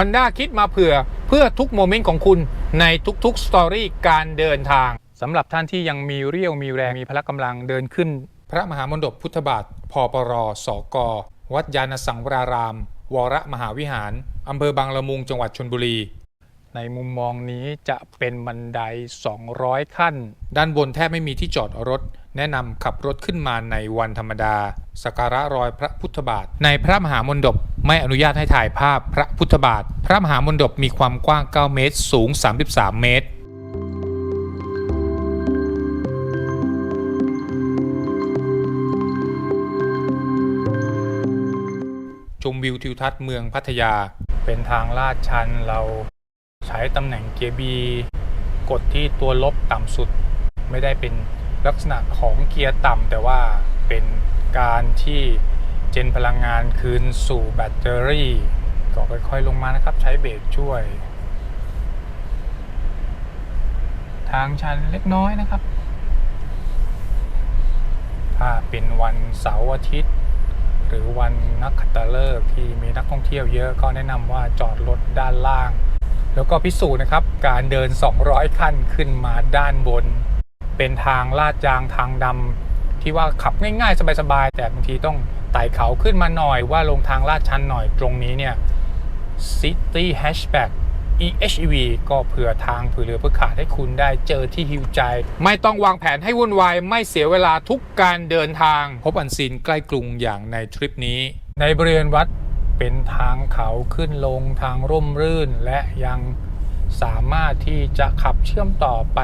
Honda คิดมาเผื่อเพื่อทุกโมเมนต์ของคุณในทุกๆสตอรี่การเดินทางสำหรับท่านที่ยังมีเรี่ยวมีแรงมีพละกำลังเดินขึ้น พระมหามณฑปพุทธบาทพปรสก วัดยานสังวราราม วรมหาวิหารอำเภอบางละมุงจังหวัดชนบุรี ในมุมมองนี้จะเป็นบันได 200 ขั้น ด้านบนแทบไม่มีที่จอดรถ แนะนำขับรถขึ้นมาในวันธรรมดาสักการะรอยพระพุทธบาท ในพระมหามณฑปไม่อนุญาตให้ถ่ายภาพพระพุทธบาท พระมหามณฑปมีความกว้าง 9 เมตร สูง 33 เมตรชมวิวทิวทัศน์เมืองพัทยา เป็นทางลาดชันเราใช้ตำแหน่งเกียร์บีกดที่ตัวลบต่ำสุดไม่ได้เป็น ลักษณะของเกียร์ต่ำแต่ว่าเป็นการที่เจนพลังงานคืนสู่แบตเตอรี่ก็ค่อยๆลงมานะครับ ใช้เบรกช่วย ทางชันเล็กน้อยนะครับ ถ้าเป็นวันเสาร์อาทิตย์ หรือวันนักขัตฤกษ์ที่มีนักท่องเที่ยวเยอะก็แนะนำว่าจอดรถด้านล่าง แล้วก็พิสูจน์นะครับ การเดิน 200 ขั้นขึ้นมาด้านบน เป็นทางลาดยางทางดำที่ว่าขับง่ายๆ สบายๆ แต่บางทีต้องไต่เขาขึ้นมาหน่อยว่าลงทางลาดชันหน่อยตรงนี้เนี่ย City Hatchback EHEV ก็เผื่อทางเผื่อเรือเพื่อขาดให้คุณได้เจอที่ฮิวใจ ไม่ต้องวางแผนให้วุ่นวาย ไม่เสียเวลาทุกการเดินทาง พบอันซีนใกล้กรุงอย่างในทริปนี้ ในบริเวณวัดเป็นทางเขาขึ้นลงทางร่มรื่นและยังสามารถที่จะขับเชื่อมต่อไป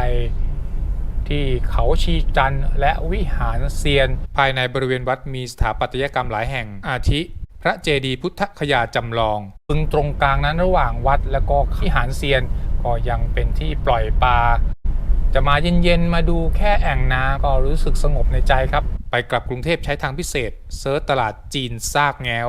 ที่เขาชีจันและวิหารเซียน ภายในบริเวณวัดมีสถาปัตยกรรมหลายแห่งอาทิ พระเจดีย์พุทธคยาจำลองพึงตรงกลางนั้นระหว่างวัดและก็วิหารเซียน ก็ยังเป็นที่ปล่อยปลาจะมาเย็นๆ มาดูแค่แอ่งน้ำก็รู้สึกสงบในใจครับ ไปกลับกรุงเทพใช้ทางพิเศษเซิร์ชตลาดจีนซากแง้ว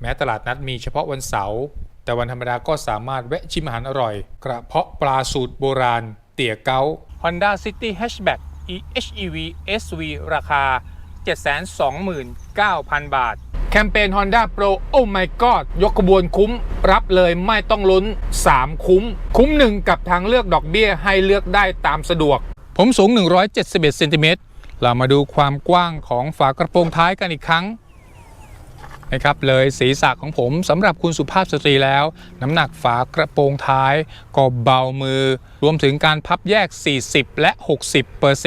แม้ตลาดนัดมีเฉพาะวันเสาร์แต่วันธรรมดาก็สามารถแวะชิมอาหารอร่อย กระเพาะปลาสูตรโบราณ เตี๋ยเก้า Honda City Hatchback EHEV SV ราคา 729,000 บาท แคมเปญ Honda Pro โอ้ my god ยกขบวนคุ้ม รับเลยไม่ต้องลุ้น 3 คุ้ม คุ้มหนึ่งกับทางเลือกดอกเบี้ยให้เลือกได้ตามสะดวก ผมสูง 171เซนติเมตรเรามาดูความกว้างของฝากระโปรงท้ายกันอีกครั้ง นะครับเลยศีรษะของผมสำหรับคุณสุภาพสตรีแล้ว น้ำหนักฝากระโปรงท้าย ก็เบามือ รวมถึงการพับแยก 40 และ 60%เ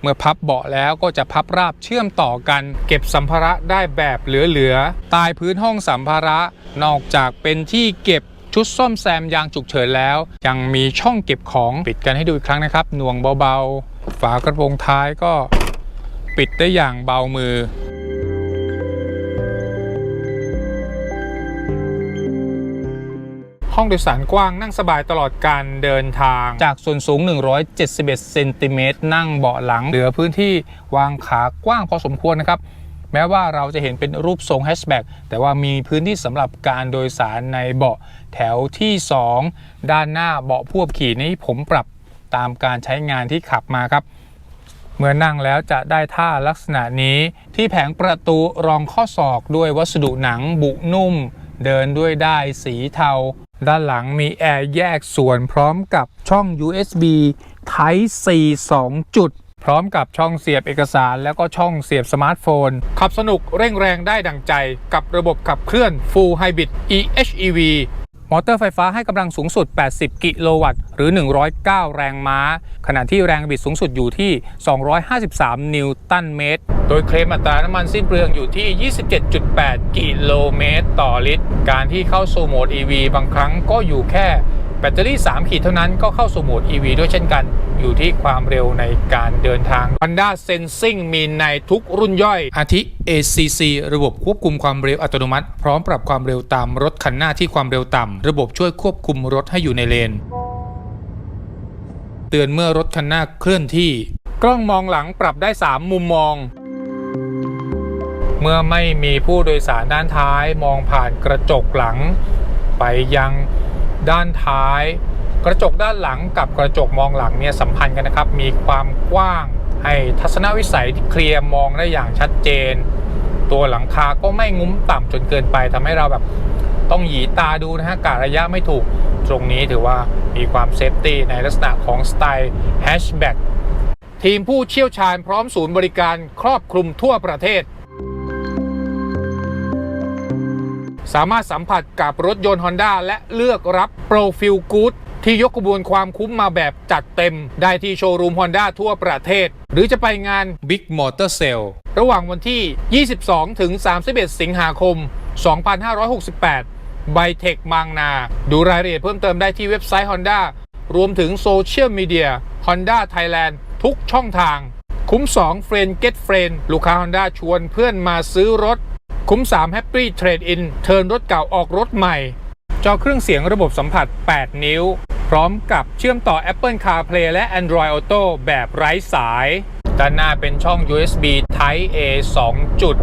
เมื่อพับเบาะแล้วก็จะพับราบเชื่อมต่อกัน เก็บสัมภาระได้แบบเหลือๆใต้พื้นห้องสัมภาระ นอกจากเป็นที่เก็บชุดซ่อมแซมยางฉุกเฉินแล้ว ยังมีช่องเก็บของปิดกันให้ดูอีกครั้งนะครับหน่วงเบาๆ ฝากระโปรงท้ายก็ปิดได้อย่างเบามือ ห้องโดยสารกว้างนั่งสบายตลอดการเดินทาง จากส่วนสูง 171เซนติเมตรนั่งเบาะหลัง เหลือพื้นที่วางขากว้างพอสมควรนะครับแม้ว่าเราจะเห็นเป็นรูปทรงแฮชแบ็กแต่ว่ามีพื้นที่สำหรับการโดยสารในเบาะแถวที่ 2 ด้านหน้าเบาะผู้ขับขี่นี้ผมปรับตามการใช้งานที่ขับมาครับ เมื่อนั่งแล้วจะได้ท่าลักษณะนี้ที่แผงประตูรองข้อศอกด้วยวัสดุหนังบุนุ่ม เดินด้วยได้สีเทา ด้านหลังมีแอร์แยกส่วนพร้อมกับช่อง USB Type C 2 จุด พร้อมกับช่องเสียบเอกสารแล้วก็ช่องเสียบสมาร์ทโฟน ขับสนุกเร่งแรงได้ดังใจกับระบบขับเคลื่อน Full Hybrid EHEV มอเตอร์ไฟฟ้าให้กำลังสูงสุด 80 กิโลวัตต์ หรือ 109 แรงม้า ขณะที่แรงบิดสูงสุดอยู่ที่ 253 นิวตันเมตร โดยเคลมอัตราน้ำมันสิ้นเปลืองอยู่ที่ 27.8 กิโลเมตร ต่อลิตร การที่เข้าสู่โหมด EV บางครั้งก็อยู่แค่แบตเตอรี่ 3 ขีดเท่านั้นก็เข้าสู่โหมด EV ด้วยเช่นกัน อยู่ที่ความเร็วในการเดินทาง Honda Sensing มีในทุกรุ่นย่อย อาทิ ACC ระบบควบคุมความเร็วอัตโนมัติ พร้อมปรับความเร็วตามรถคันหน้าที่ความเร็วต่ำ ระบบช่วยควบคุมรถให้อยู่ในเลน เตือนเมื่อรถคันหน้าเคลื่อนที่ กล้องมองหลังปรับได้ 3 มุมมอง เมื่อไม่มีผู้โดยสารด้านท้ายมองผ่านกระจกหลัง ไปยังด้านท้าย กระจกด้านหลังกับกระจกมองหลังเนี่ยสัมพันธ์กันนะครับ มีความกว้างให้ทัศนวิสัยที่เคลียร์มองได้อย่างชัดเจน ตัวหลังคาก็ไม่งุ้มต่ำจนเกินไปทำให้เราแบบต้องหยีตาดูนะฮะกะระยะไม่ถูกตรงนี้ถือว่ามีความเซฟตี้ในลักษณะของสไตล์แฮชแบ็กทีมผู้เชี่ยวชาญพร้อมศูนย์บริการครอบคลุมทั่วประเทศ สามารถสัมผัสกับรถยนต์ Honda และเลือกรับโปรฟิลกู๊ด ที่ยกกระบวนความคุ้มมาแบบจัดเต็ม ได้ที่โชว์รูม Honda ทั่วประเทศ หรือจะไปงาน Big Motor Sale ระหว่างวันที่ 22 ถึง 31 สิงหาคม 2568 ไบเทคบางนา ดูรายละเอียดเพิ่มเติมได้ที่เว็บไซต์ Honda รวมถึงโซเชียลมีเดีย Honda Thailand ทุกช่องทาง คุ้ม2เฟรน Get เฟรนลูกค้า Honda ชวนเพื่อนมาซื้อรถ คุ้ม 3 Happy Trade In เทิร์นรถเก่าออกรถใหม่ จอเครื่องเสียงระบบสัมผัส 8 นิ้ว พร้อมกับเชื่อมต่อ Apple CarPlay และ Android Auto แบบไร้สาย ด้านหน้าเป็นช่อง USB Type A 2 จุด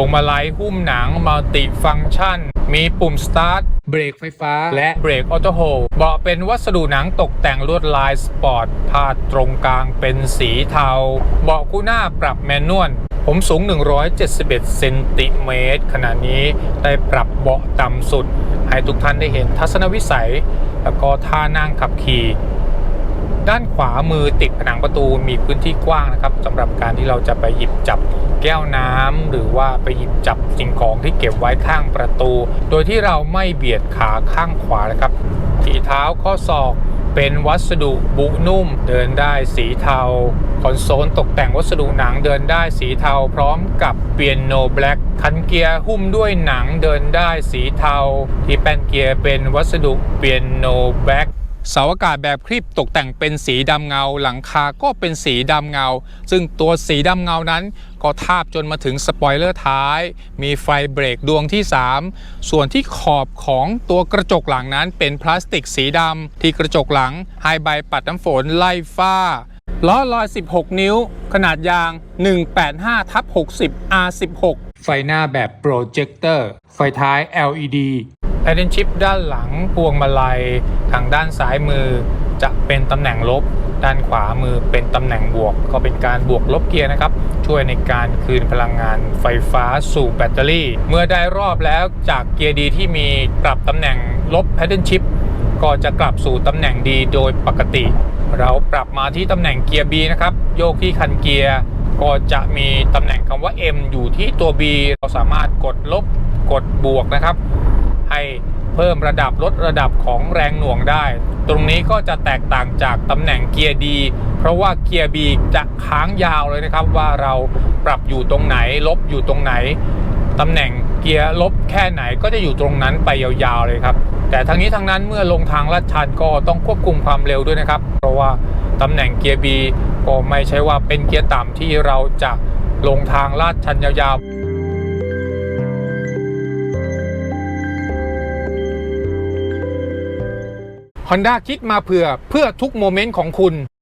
พวงมาลัยหุ้มหนังมัลติฟัง c t ชัน มีปุ่ม Start เบรกไฟฟ้า และเบรกออโตโฮเบาะเป็นวัสดุหนังตกแต่งลวดลายสปอร์ตพาดตรงกลางเป็นสีเทา เบาะคู่หน้าปรับแมนนวลผมสูง 171 เซนติเมตร ขณะนี้ได้ปรับเบาะต่ำสุด ให้ทุกท่านได้เห็นทัศนวิสัย แล้วก็ท่านั่งขับขี่ ด้านขวามือติดผนังประตูมีพื้นที่กว้างนะครับสำหรับการที่เราจะไปหยิบจับแก้วน้ำหรือว่าไปหยิบจับสิ่งของที่เก็บไว้ข้างประตู โดยที่เราไม่เบียดขาข้างขวานะครับที่เท้าข้อศอกเป็นวัสดุบุนุ่ม เดินได้สีเทา คอนโซลตกแต่งวัสดุหนังเดินได้สีเทา พร้อมกับเปียโนแบล็กคันเกียร์หุ้มด้วยหนังเดินได้สีเทา ที่แป้นเกียร์เป็นวัสดุเปียโนแบล็ก เสาอากาศแบบคลิปตกแต่งเป็นสีดำเงา หลังคาก็เป็นสีดำเงา ซึ่งตัวสีดำเงานั้น ก็ทาบจนมาถึงสปอยเลอร์ท้าย มีไฟเบรกดวงที่ 3 ส่วนที่ขอบของตัวกระจกหลังนั้นเป็นพลาสติกสีดำที่กระจกหลังไฮใบปัดน้ำฝนไล่ฝ้าล้อลอย 16 นิ้ว ขนาดยาง 185ทับ60 R16 ไฟหน้าแบบโปรเจคเตอร์ ไฟท้าย LED แพดเดิลชิพด้านหลังพวงมาลัย ทางด้านซ้ายมือจะเป็นตำแหน่งลบ ด้านขวามือเป็นตำแหน่งบวก ก็เป็นการบวกลบเกียร์นะครับ ช่วยในการคืนพลังงานไฟฟ้าสู่แบตเตอรี่ เมื่อได้รอบแล้วจากเกียร์ดีที่มีปรับตำแหน่งลบแพดเดิลชิพก็จะกลับสู่ตำแหน่งดีโดยปกติ เราปรับมาที่ตำแหน่งเกียร์ B นะครับ โยกที่คันเกียร์ก็จะมีตำแหน่งคำว่า M อยู่ที่ตัว B เราสามารถกดลบกดบวกนะครับ เพิ่มระดับลดระดับของแรงหน่วงได้ ตรงนี้ก็จะแตกต่างจากตำแหน่งเกียร์ดีเพราะว่าเกียร์ B จะค้างยาวเลยนะครับ ว่าเราปรับอยู่ตรงไหน ลบอยู่ตรงไหนตำแหน่งเกียร์ลบแค่ไหนก็จะอยู่ตรงนั้นไปยาวๆเลยครับ แต่ทั้งนี้ทั้งนั้นเมื่อลงทางลาดชันก็ต้องควบคุมความเร็วด้วยนะครับ เพราะว่าตำแหน่งเกียร์ B ก็ไม่ใช่ว่าเป็นเกียร์ต่ำที่เราจะลงทางลาดชันยาวๆ Honda คิดมาเผื่อเพื่อทุกโมเมนต์ของคุณ